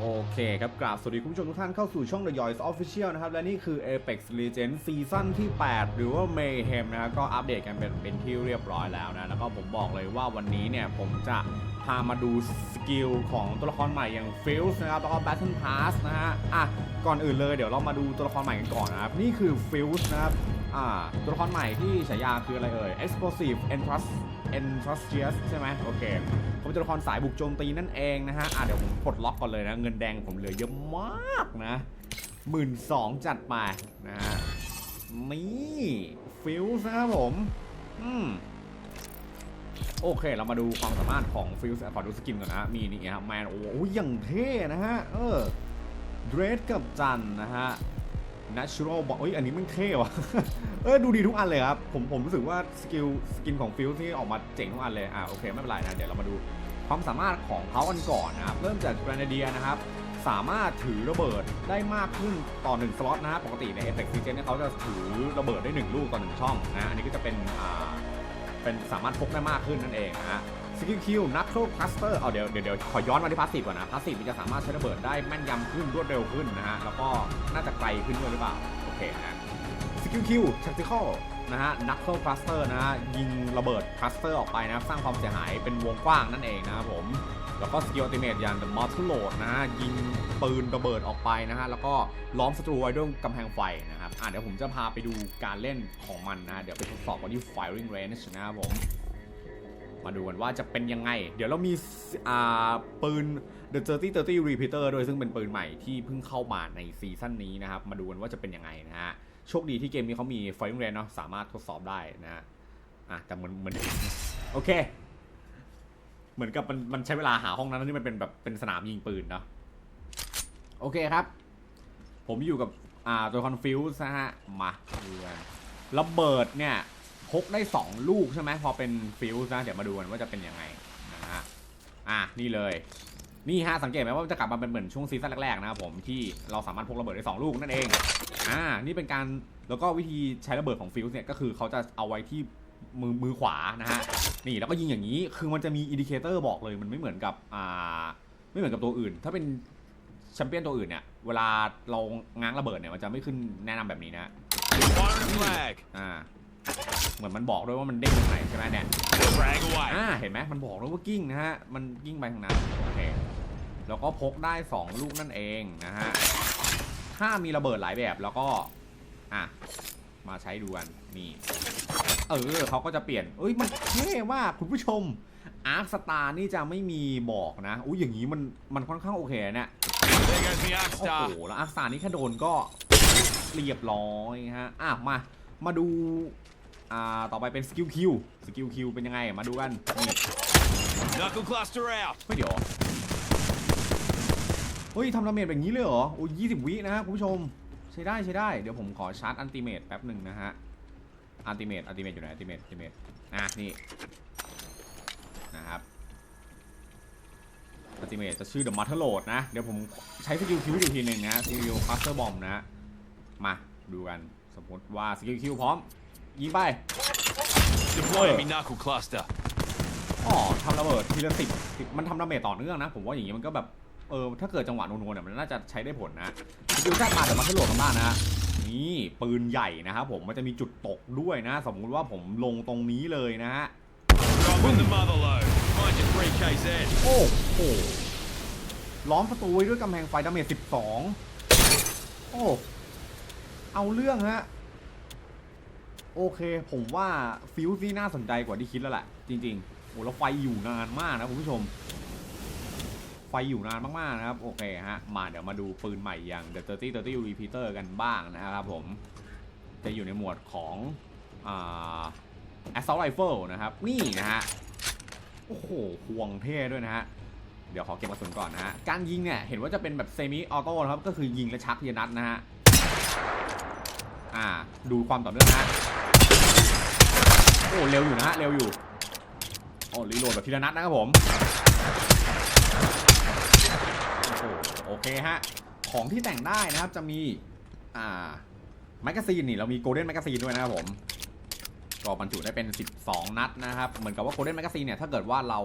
โอเคครับกราบสวัสดีคุณผู้ชมทุกท่านเข้าสู่ช่อง The Yoys Official นะครับ และนี่คือ Apex Legends ซีซั่นที่ 8 หรือว่า Mayhem นะครับก็อัปเดตกันเป็นเป็นที่เรียบร้อยแล้วนะ แล้วก็ผมบอกเลยว่าวันนี้เนี่ย ผมจะพามาดูสกิลของตัวละครใหม่อย่าง f i l s นะครับ แล้วก็ Battle Pass นะฮะอะก่อนอื่นเลยเดี๋ยวเรามาดูตัวละครใหม่กันก่อนนะครับ นี่คือ f i l s นะครับ อ่าตัวละครใหม่ที่ฉายาคืออะไรเอ่ย Explosive Entrust Enthusiast ใช่ไหมโอเคผมเป็นตัวละครสายบุกโจมตีนั่นเองนะฮะอะเดี๋ยวผมปลดล็อกก่อนเลยนะ เงินแดงผมเหลือเยอะมากนะหมื่นสองจัดไปนะฮะนี่ฟิลส์นะครับผม อืมโอเค เรามาดูความสามารถของฟิลส์ขอดูสกินก่อนนะมีนี่ครับแมนโอ้โหอย่างเท่นะฮะ เออเดรสกับจันนะฮะ natural บอกเอ้ยอันนี้มันเท่ว่ะ เออดูดีทุกอันเลยครับ ผมผมรู้สึกว่าสกิลสกินของฟิลที่ออกมาเจ๋งทุกอันเลย อ่าโอเค ไม่เป็นไรนะ เดี๋ยวเรามาดูความสามารถของเขากันก่อนนะครับ เริ่มจาก Grenadier นะครับ สามารถถือระเบิดได้มากขึ้นต่อ1สล็อตนะฮะปกติใน Apex Legends เนี่ยเขาจะถือระเบิดได้1ลูกต่อ1ช่องนะ อันนี้ก็จะเป็นอ่าเป็นสามารถพกได้มากขึ้นนั่นเองนะฮะ สกิลคิวนัทเทิลคลัสเตอร์เอาเดี๋ยวเดี๋ยวเดี๋ยวขอย้อนมาที่พาสซีฟก่อนนะพาสซีฟมันจะสามารถใช้ระเบิดได้แม่นยำขึ้นรวดเร็วขึ้นนะฮะ แล้วก็น่าจะไกลขึ้นด้วยหรือเปล่า โอเคนะสกิลคิวแท็กติคอลนะฮะนักเคิลคลัสเตอร์นะฮะ ยิงระเบิดคลัสเตอร์ออกไปนะครับ สร้างความเสียหายเป็นวงกว้างนั่นเองนะครับผม แล้วก็สกิลอัลติเมทอย่าง The Mortal Load นะฮะ ยิงปืนระเบิดออกไปนะฮะ แล้วก็ล้อมศัตรูไว้ด้วยกำแพงไฟนะครับ อะเดี๋ยวผมจะพาไปดูการเล่นของมันนะฮะ เดี๋ยวไปทดสอบกันที่ Firing Range นะครับผม มาดูกันว่าจะเป็นยังไง เดี๋ยวเรามีอ่าปืน The 30 30 Repeater ด้วยซึ่งเป็นปืนใหม่ที่เพิ่งเข้ามาในซีซั่นนี้นะครับ มาดูกันว่าจะเป็นยังไงนะฮะ โชคดีที่เกมนี้เขามี Firing Range เนาะสามารถทดสอบได้นะฮะอะแต่เหมือนเหมือนโอเค เหมือนกับมันมันใช้เวลาหาห้องนั้นนี่มันเป็นแบบเป็นสนามยิงปืนเนาะโอเคครับ ผมอยู่กับอ่าตัวคอนฟิวส์นะฮะ มาดูกันระเบิดเนี่ย พกได้ 2 ลูกใช่ไหมพอเป็นฟิวส์นะเดี๋ยวมาดูกันว่าจะเป็นยังไงนะฮะอะนี่เลยนี่ฮะสังเกตไหมว่ามันจะกลับมาเป็นเหมือนช่วงซีซั่นแรกๆนะครับผมที่เราสามารถพกระเบิดได้ 2 ลูกนั่นเองอ่านี่เป็นการแล้วก็วิธีใช้ระเบิดของฟิวส์เนี่ยก็คือเขาจะเอาไว้ที่มือมือขวานะฮะนี่แล้วก็ยิงอย่างนี้คือมันจะมีอินดิเคเตอร์บอกเลยมันไม่เหมือนกับอ่าไม่เหมือนกับตัวอื่น ถ้าเป็นแชมเปี้ยนตัวอื่นเนี่ยเวลาเราง้างระเบิดเนี่ยมันจะไม่ขึ้นแนะนำแบบนี้นะ Fire a flag. อ่า เหมือนมันบอกด้วยว่ามันเด้งตรงไหนใช่ไหมเนี่ย Frag away. อ่าเห็นไหมมันบอกด้วยว่ากิ้งนะฮะ มันกิ้งไปทางนั้นโอเคแล้วก็พกได้ 2 ลูกนั่นเองนะฮะ ถ้ามีระเบิดหลายแบบแล้วก็ อะ มาใช้ดูกัน นี่ เออเขาก็จะเปลี่ยน เอ้ย มันเท่มากคุณผู้ชม อาร์คสตาร์นี่จะไม่มีบอกนะ อุ้ยอย่างนี้มัน มันค่อนข้างโอเคเนี่ย There goes the Arc โอ้โห Star. แล้วอาร์คสตาร์นี่แค่โดนก็เรียบร้อยฮะ อะ มา มาดู อ่า ต่อไปเป็นสกิลคิว สกิลคิวเป็นยังไง มาดูกัน นี่ Knuckle cluster out. เฮ้ยเดี๋ยว เฮ้ยทำดาเมจแบบนี้เลยเหรอ โอ้ยยี่สิบวินะฮะคุณผู้ชม ใช้ได้ใช้ได้ เดี๋ยวผมขอชาร์จอันติเมตแป๊บหนึ่งนะฮะ อันติเมตอันติเมตอยู่ไหน อันติเมตอันติเมตอะนี่ นะครับอันติเมตจะชื่อ The m a t e r Load นะ เดี๋ยวผมใช้สกิลคิวอีกทีหนึ่งนะสกิลค l สเตอร์บอมนะ มาดูกัน สมมติว่าสกิลคิวพร้อม ยิงไป Deploying me knuckle cluster. อ๋อทำระเบิดทีละสิบมันทำดาเมจต่อเนื่องนะ ผมว่าอย่างนี้มันก็แบบ เออ ถ้าเกิดจังหวะนัวๆเนี่ยมันน่าจะใช้ได้ผลนะสกิลแทกมาเดี๋ยวมาทะลุกันบ้างนะ นี่ปืนใหญ่นะครับผมมันจะมีจุดตกด้วยนะ สมมุติว่าผมลงตรงนี้เลยนะฮะ Drop in the mother load. Find your 3KZ. โอ้โห ล้อมประตูไว้ด้วยกำแพงไฟดาเมจ12 โอ้ เอาเรื่องฮะ โอเค ผมว่าฟิวซี่น่าสนใจกว่าที่คิดแล้วแหละจริงๆโอ้แล้วไฟอยู่นานมากนะคุณผู้ชม ไฟอยู่นานมากๆนะครับ โอเคฮะ มาเดี๋ยวมาดูปืนใหม่อย่าง The 30 30 Repeater กันบ้างนะครับผม จะอยู่ในหมวดของอ่า Assault Rifle นะครับ นี่นะฮะ โอ้โหห่วงเท่ด้วยนะฮะ เดี๋ยวขอเก็บกระสุนก่อนนะฮะ การยิงเนี่ย เห็นว่าจะเป็นแบบเซมิออโต้นะครับ ก็คือยิงและชักทีละนัดนะฮะ อ่า ดูความต่อเนื่องนะฮะ โอ้เร็วอยู่นะฮะเร็วอยู่โอ้รีโหลดแบบทีละนัดนะครับผมโอโอเคฮะของที่แต่งได้นะครับจะมีอ่าแมกกาซีนนี่เรามีโกลเด้นแมกกาซีนด้วยนะครับผมก็บรรจุได้เป็น 12 นัดนะครับเหมือนกับว่าโ o เด้นแมกกาซีนเนี่ยถ้าเกิดว่าเรา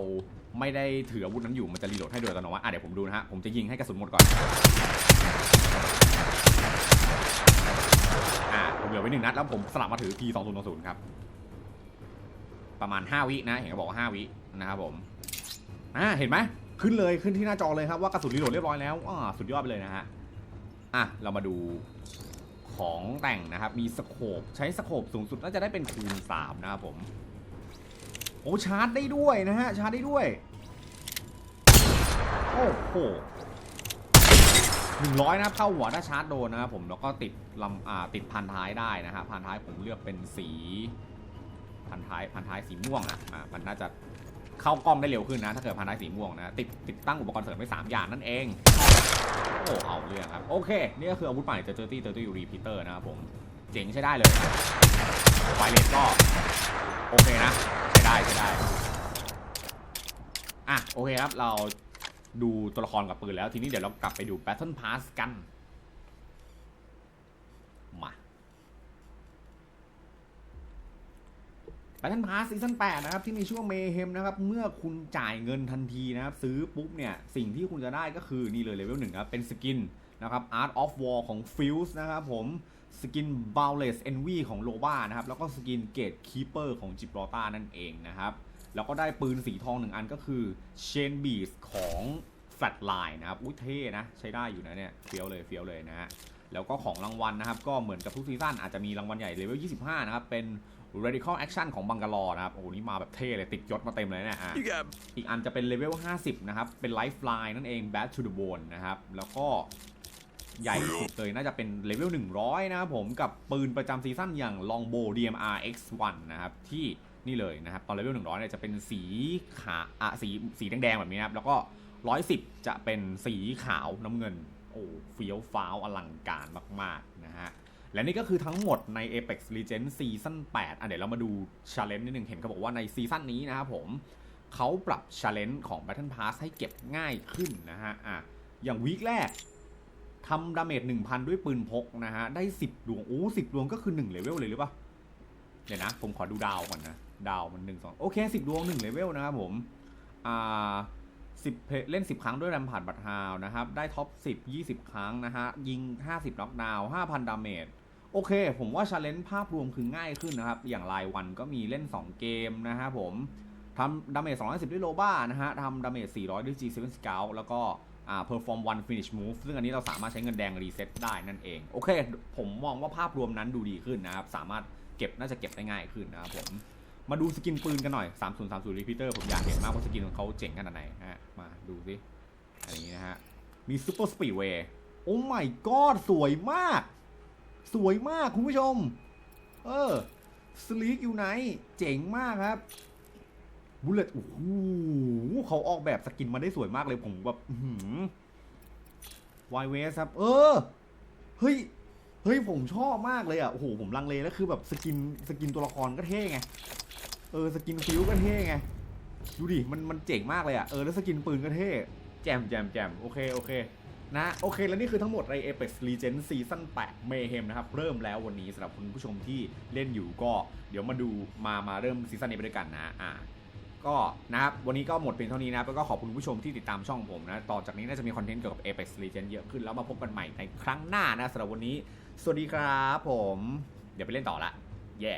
ไม่ได้ถืออาวุธนั้นอยู่มันจะรีโหลดให้โดยอัตโนมัติอะเดี๋ยวผมดูนะฮะผมจะยิงให้กระสุนหมดก่อนอ่าผมเหลือไว้หนึ่งนัดแล้วผมสลับมาถือ P 2 0 0ครับ ประมาณ 5 วินะเห็นเขาบอกว่า5วินะครับผมอ่าเห็นไหมขึ้นเลยขึ้นที่หน้าจอเลยครับว่ากระสุนรีโหลดเรียบร้อยแล้วอ่าสุดยอดไปเลยนะฮะอะเรามาดูของแต่งนะครับ มีสโคปใช้สโคปสูงสุดน่าจะได้เป็นคูณ3นะครับผมโอ้ชาร์จได้ด้วยนะฮะชาร์จได้ด้วยโอ้โหหนึ่งร้อยนะครับเข้าหัวถ้าชาร์จโดนนะครับผมแล้วก็ติดลำอ่าติดพันท้ายได้นะฮะพันท้ายผมเลือกเป็นสี พันท้ายพันท้ายสีม่วงอะอ่ามันน่าจะเข้ากล้องได้เร็วขึ้นนะ ถ้าเกิดพันท้ายสีม่วงนะติดติดตั้งอุปกรณ์เสริมไปสามอย่างนั่นเองโอ้เอาเรื่องครับโอเคนี่ก็คืออาวุธใหม่เจอร์ตี้เจอร์ตี้รีพีเตอร์นะครับผมเจ๋งใช้ได้เลยไฟเลสก็โอเคนะใช้ได้ใช้ได้อะโอเคครับเราดูตัวละครกับปืนแล้วทีนี้เดี๋ยวเรากลับไปดู Battle Pass กัน มา Battle Pass ซีซั่น8นะครับที่มีช่วงเมเฮมนะครับเมื่อคุณจ่ายเงินทันทีนะครับซื้อปุ๊บเนี่ยสิ่งที่คุณจะได้ก็คือนี่เลยเลเวลหนึ่งครับเป็นสกินนะครับ Art of War ของ Fuse นะครับผมสกิน Boundless Envy ของ l o b a นะครับแล้วก็สกิน Gate Keeper ของ Gibraltar นั่นเองนะครับแล้วก็ได้ปืนสีทองหนึ่งอันก็คือ Chain Beast ของ Flatline นะครับอุ้ยเท่นะใช้ได้อยู่นะเนี่ยเฟี้ยวเลยเฟี้ยวเลยนะฮะแล้วก็ของรางวัลนะครับก็เหมือนกับทุกซีซั่นอาจจะมีรางวัลใหญ่เลเวล 25 นะครับ เป็น Radical Action ของบังกาลอนะครับ โอ้โหนี่มาแบบเท่เลย ติดยศมาเต็มเลยเนี่ยอะ You got อีกอันจะเป็นเลเวล 50 นะครับ เป็น Lifeline นั่นเอง Bad to the Bone นะครับ แล้วก็ใหญ่สุดเลยน่าจะเป็นเลเวล 100 นะครับผมกับปืนประจำซีซั่นอย่าง Longbow DMR X1 นะครับ ที่นี่เลยนะครับ ตอนเลเวล 100 เนี่ยจะเป็นสีขาอะสีสีแดงๆแบบนี้นะครับ แล้วก็ 110 จะเป็นสีขาวน้ำเงิน โอ้เฟี้ยวฟ้าวอลังการมาก ๆ นะฮะ และนี่ก็คือทั้งหมดใน Apex Legends ซีซั่น8อะเดี๋ยวเรามาดู Challenge นิดนึง เห็นเขาบอกว่าในซีซั่นนี้นะครับผมเขาปรับ Challenge ของ Battle Pass ให้เก็บง่ายขึ้นนะฮะอะอย่างวีคแรกทำดาเมจ1,000 ด้วยปืนพกนะฮะ ได้ 10 ดวง โอ้10ดวงก็คือ1เลเวลเลยหรือเปล่า เดี๋ยวนะ ผมขอดูดาวก่อนนะ ดาวมัน 1 2 โอเค 10 ดวง 1เลเวลนะครับผม อ่า10เลเล่น 10 ครั้งด้วยแรมผ่านบัตรฮาวนะครับ ได้ท็อป 10 20 ครั้งนะฮะ ยิง 50 น็อกดาวน์5,000 ดาเมจ โอเค ผมว่าชาเลนจ์ภาพรวมคือง่ายขึ้นนะครับ อย่างรายวันก็มีเล่น 2 เกมนะฮะผมทำดาเมจ210 ด้วยโลบ้านะฮะทำดาเมจ400 ด้วย G7 Scout แล้วก็อ่า perform one finish move ซึ่งอันนี้เราสามารถใช้เงินแดงรีเซ็ตได้นั่นเอง โอเค ผมมองว่าภาพรวมนั้นดูดีขึ้นนะครับ สามารถเก็บน่าจะเก็บได้ง่ายขึ้นนะครับผม มาดูสกินปืนกันหน่อย 3030 repeater ผมอยากเห็นมากว่าสกินของเขาเจ๋งขนาดไหนนะฮะ มาดูสิ อันนี้นะฮะ มี super speedway โอ้ my god สวยมาก สวยมากคุณผู้ชม เออสลีกอยู่ไหน เจ๋งมากครับบุลเลตโอ้โหเขาออกแบบสกินมาได้สวยมากเลยผมแบบวายเวสครับ เออ เฮ้ย เฮ้ย ผมชอบมากเลยอะ โอ้โห ผมลังเลแล้วคือแบบสกินสกินตัวละครก็เท่ไง เออ สกินฟิวก็เท่ไง ดูดิ มันมันเจ๋งมากเลยอะ เออ แล้วสกินปืนก็เท่ แจมแจมแจมโอเค โอเค นะโอเค แล้วนี่คือทั้งหมดใน Apex Legends ซีซั่น8 Mayhem นะครับ เริ่มแล้ววันนี้สำหรับคุณผู้ชมที่เล่นอยู่ก็เดี๋ยวมาดูมามาเริ่มซีซั่นนี้ไปด้วยกันนะอ่าก็นะครับวันนี้ก็หมดเพียงเท่านี้นะแล้วก็ขอบคุณผู้ชมที่ติดตามช่องผมนะ ต่อจากนี้น่าจะมีคอนเทนต์เกี่ยวกับ Apex Legends เยอะขึ้น แล้วมาพบกันใหม่ในครั้งหน้านะสำหรับวันนี้ สวัสดีครับผม เดี๋ยวไปเล่นต่อละแย่